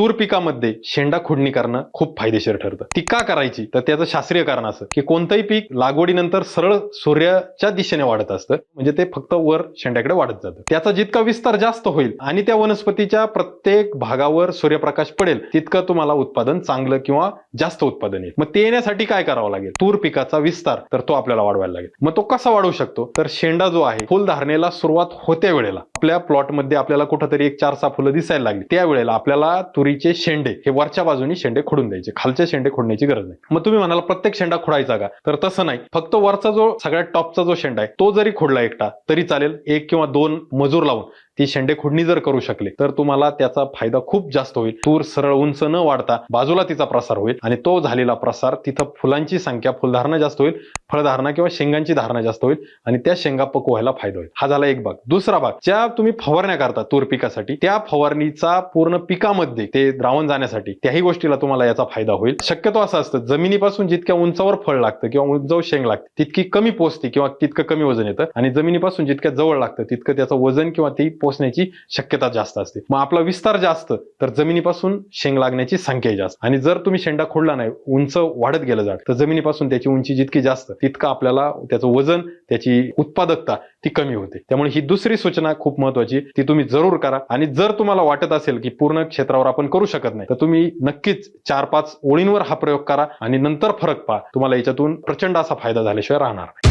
तूर पिकामध्ये शेंडा खुडणी करणं खूप फायदेशीर ठरतं. ती का करायची तर त्याचं शास्त्रीय कारण असं की कोणतंही पीक लागवडीनंतर सरळ सूर्याच्या दिशेने वाढत असतं म्हणजे ते फक्त वर शेंड्याकडे वाढत जातं. त्याचा जितका विस्तार जास्त होईल आणि त्या वनस्पतीच्या प्रत्येक भागावर सूर्यप्रकाश पडेल तितकं तुम्हाला उत्पादन चांगलं किंवा जास्त उत्पादन येईल. मग ते येण्यासाठी काय करावं लागेल? तूर पिकाचा विस्तार तर तो आपल्याला वाढवायला लागेल. मग तो कसा वाढवू शकतो? तर शेंडा जो आहे फुल धारणेला सुरुवात होत्या वेळेला. आपल्या प्लॉटमध्ये आपल्याला कुठंतरी एक चार सहा फुलं दिसायला लागली. त्या वेळेला आपल्याला तुरीचे शेंडे हे वरच्या बाजूनी शेंडे खोडून द्यायचे. खालचे शेंडे खोडण्याची गरज नाही. मग तुम्ही म्हणाला प्रत्येक शेंडा खोडायचा का? तर तसं नाही. फक्त वरचा जो सगळ्यात टॉपचा जो शेंडा आहे तो जरी खोडला एकटा तरी चालेल एक किंवा दोन मजूर लावून. ती शेंडेखुडणी जर करू शकले तर तुम्हाला त्याचा फायदा खूप जास्त होईल. तूर सरळ उंच न वाढता बाजूला तिचा प्रसार होईल आणि तो झालेला प्रसार तिथं फुलांची संख्या फुलधारणा जास्त होईल फळधारणा किंवा शेंगांची धारणा जास्त होईल आणि त्या शेंगा पकवायला फायदा होईल. हा झाला एक भाग. दुसरा भाग ज्या तुम्ही फवारण्या करता तूर पिकासाठी त्या फवारणीचा पूर्ण पिकामध्ये ते द्रावण जाण्यासाठी त्याही गोष्टीला तुम्हाला याचा फायदा होईल. शक्यतो असं असतं जमिनीपासून जितक्या उंचावर फळ लागतं किंवा उंचावर शेंग लागते तितकी कमी पोचते किंवा तितकं कमी वजन येतं आणि जमिनीपासून जितक्या जवळ लागतं तितकं त्याचं वजन किंवा ती पोचण्याची शक्यता जास्त असते. मग आपला विस्तार जास्त तर जमिनीपासून शेंग लागण्याची संख्या जास्त. आणि जर तुम्ही शेंडा खोडला नाही उंच वाढत गेलं जात तर जमिनीपासून त्याची उंची जितकी जास्त तितकं आपल्याला त्याचं वजन त्याची उत्पादकता ती कमी होते. त्यामुळे ही दुसरी सूचना खूप महत्वाची ती तुम्ही जरूर करा. आणि जर तुम्हाला वाटत असेल की पूर्ण क्षेत्रावर आपण करू शकत नाही तर तुम्ही नक्कीच चार पाच ओळींवर हा प्रयोग करा आणि नंतर फरक पहा. तुम्हाला याच्यातून प्रचंड असा फायदा झाल्याशिवाय राहणार नाही.